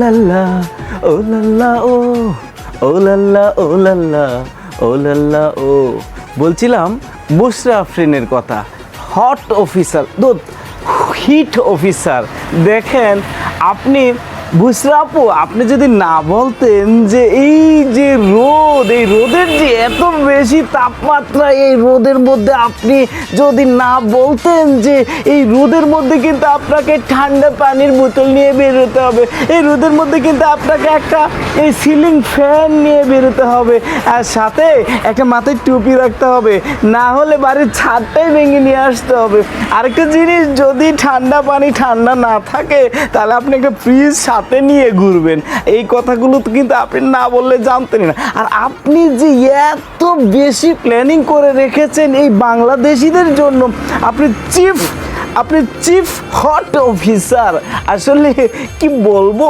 লাল্লা ও লাল্লা ও ও লাল্লা ও লাল্লা ও। লাল্লা ও বলছিলাম বুসরা আফরিনের কথা। হট অফিসার দুধ হিট অফিসার দেখেন, আপনি বুসরা আপু, আপনি যদি না বলতেন যে এই যে রোদ, এই রোদের যে এত বেশি তাপমাত্রা, এই রোদের মধ্যে আপনি যদি না বলতেন যে এই রোদের মধ্যে কিন্তু আপনাকে ঠান্ডা পানির বোতল নিয়ে বেরোতে হবে, এই রোদের মধ্যে কিন্তু আপনাকে একটা, এই সিলিং ফ্যান নিয়ে বেরোতে হবে, আর সাথে একটা মাথায় টুপি রাখতে হবে, না হলে বাড়ির ছাদটাই ভেঙে নিয়ে আসতে হবে। আরেকটা জিনিস, যদি ঠান্ডা পানি ঠান্ডা না থাকে, তাহলে আপনি একটা ফ্রিজ সাথে নিয়ে ঘুরবেন। এই কথাগুলো তো কিন্তু আপনি না বললে জানতেন না। আর আপনি যে এত বেশি প্ল্যানিং করে রেখেছেন এই বাংলাদেশিদের জন্য, আপনি চিফ আপনি চিফ হট অফিসার আসলে কি বলব?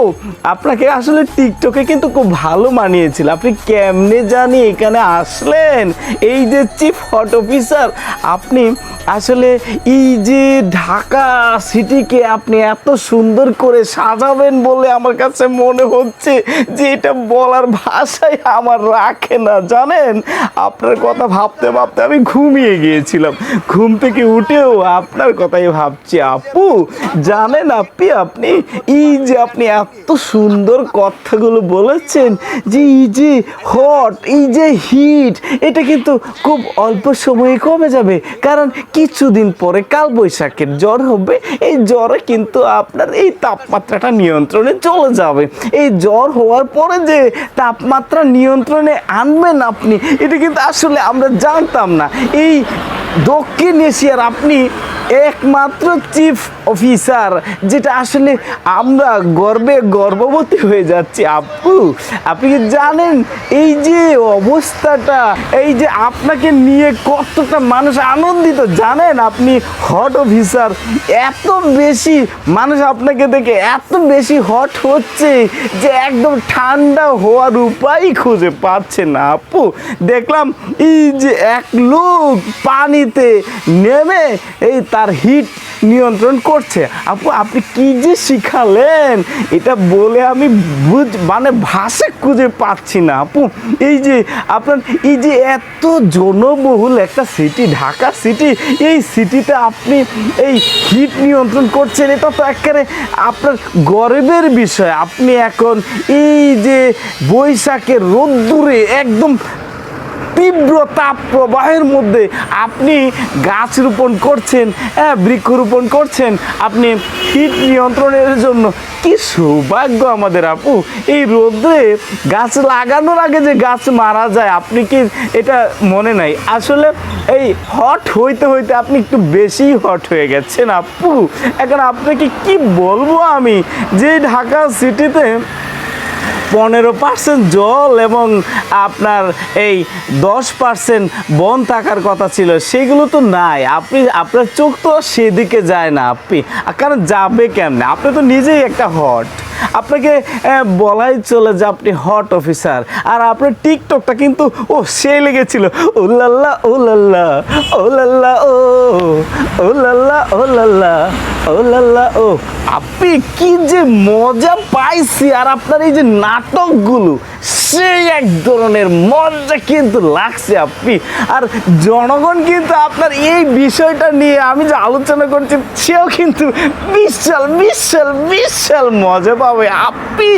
আপনাকে আসলে টিকটকে কিন্তু খুব ভালো মানিয়েছিল। আপনি কেমনে জানি এখানে আসলেন? এই যে চিফ হট অফিসার আপনি আসলে এই যে ঢাকা সিটিকে আপনি এত সুন্দর করে সাজাবেন বলে আমার কাছে মনে হচ্ছে যে এটা বলার ভাষাই আমার রাখে না, জানেন? আপনার কথা ভাবতে ভাবতে আমি ঘুমিয়ে গিয়েছিলাম। ঘুম থেকে উঠেও আপনার কথাই ভাবছি, আপু, জানেন আপনি আপনি, এই যে আপনি এত সুন্দর কথাগুলো বলেছেন যে এই যে হট এই যে হিট এটা কিন্তু খুব অল্প সময়ে কমে যাবে। কারণ কিছুদিন পরে কাল বৈশাখের জ্বর হবে। এই জ্বরে কিন্তু আপনার এই তাপমাত্রাটা নিয়ন্ত্রণে চলে যাবে। এই জ্বর হওয়ার পরে যে তাপমাত্রা নিয়ন্ত্রণে আনবেন আপনি, এটা কিন্তু আসলে আমরা জানতাম না। এই দক্ষিণ এশিয়ার আপনি একমাত্র চিফ অফিসার যেটা আসলে আমরা গর্বে গর্ভবতী হয়ে যাচ্ছি। আপু, আপনি কি জানেন এই যে অবস্থাটা, এই যে আপনাকে নিয়ে কতটা মানুষ আনন্দিত, জানেন আপনি হট অফিসার এত বেশি মানুষ আপনাকে দেখে এত বেশি হট হচ্ছে যে একদম ঠান্ডা হওয়ার উপায় খুঁজে পাচ্ছে না। আপু, দেখলাম এই যে এক লোক পানিতে নেমে এই তার হিট নিয়ন্ত্রণ করছে। আপু, আপনি কি যে শিখালেন? এটা বলে আমি বুঝ মানে ভাষা খুঁজে পাচ্ছি না, আপু। এই যে আপনার, এই যে এত জনবহুল একটা সিটি ঢাকা সিটি এই সিটিতে আপনি এই হিট নিয়ন্ত্রণ করছেন, এটা তো একেবারে আপনার গর্বের বিষয়। আপনি এখন এই যে বৈশাখের রোদ্দুরে একদম তীব্র তাপ প্রবাহের মধ্যে আপনি গাছ রোপণ করছেন হ্যাঁ বৃক্ষরোপণ করছেন, আপনি হিট নিয়ন্ত্রণের জন্য কি সৌভাগ্য আমাদের আপু। এই রোদে গাছ লাগানোর আগে যে গাছ মারা যায়, আপনি কি এটা মনে নাই? আসলে এই হট হইতে হইতে আপনি একটু বেশি হট হয়ে গেছেন আপু। এখন আপনাকে কি বলব আমি? যে ঢাকা সিটিতে পনেরো পার্সেন্ট জল এবং আপনার এই দশ পার্সেন্ট বন থাকার কথা ছিল, সেগুলো তো নাই। আপনি, আপনার চোখ তো সেদিকে যায় না, আপনি। কারণ যাবে কেমনে? আপনি তো নিজেই একটা হট। আপনাকে বলাই চলে যে আপনি হট অফিসার আর আপনার টিকটকটা কিন্তু, ও, সেই লেগেছিল। ও লাল্লা ও লাল্লা ও লাল্লা ও ও লাল্লা ও লাল্লা ও লাল্লা ও। আপনি কি যে মজা পাইছি, আর আপনার এই যে নাটকগুলো সেই এক ধরনের মজা কিন্তু লাগছে আপনি। আর জনগণ কিন্তু আপনার এই বিষয়টা নিয়ে আমি যে আলোচনা করছি, সেও কিন্তু বিশাল বিশাল বিশাল মজা পাবে। আপনি,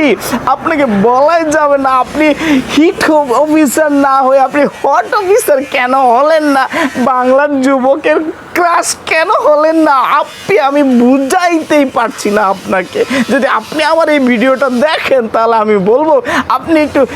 আপনাকে বলাই যাবে না, আপনি হিট অফিসার না হয়ে আপনি হট অফিসার কেন হলেন না? বাংলার যুবকের ক্রাশ কেন হলেন না? আপনি, আমি বুঝাইতেই পারছি না আপনাকে। যদি আপনি আমার এই ভিডিওটা দেখেন, তাহলে আমি বলব, আপনি একটু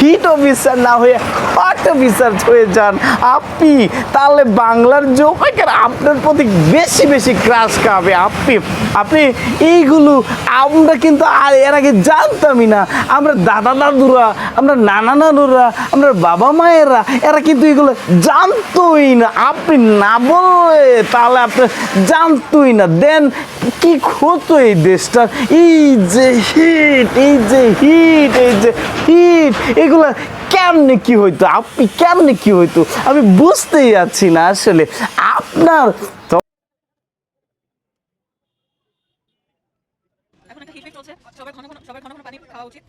হিট অফিসার না হয়ে হট অফিসার হয়ে যান। আপনি তাহলে বাংলার যুবকের আপনার প্রতি বেশি বেশি ক্রাশ খাবে আপনি আপনি এইগুলো আমরা কিন্তু আর এর আগে জানতামই না। আমরা দাদা দাদুরা, আমরা নানা নানুরা, আমরা বাবা মায়েরা, এরা কিন্তু এগুলো জানতোই না। আপনি না বললে তাহলে আপনি জানতোই না। দেন কি হতো এই দেশটা এই যে হিট এই যে হিট এই যে হিট এগুলো কেমনে কি হইতো? আপনি কেমনে কি হইতো? আমি বুঝতেই যাচ্ছি না আসলে। আপনার সবাই ঘন ঘন সবাই ঘন ঘন পানি খাওয়া উচিত।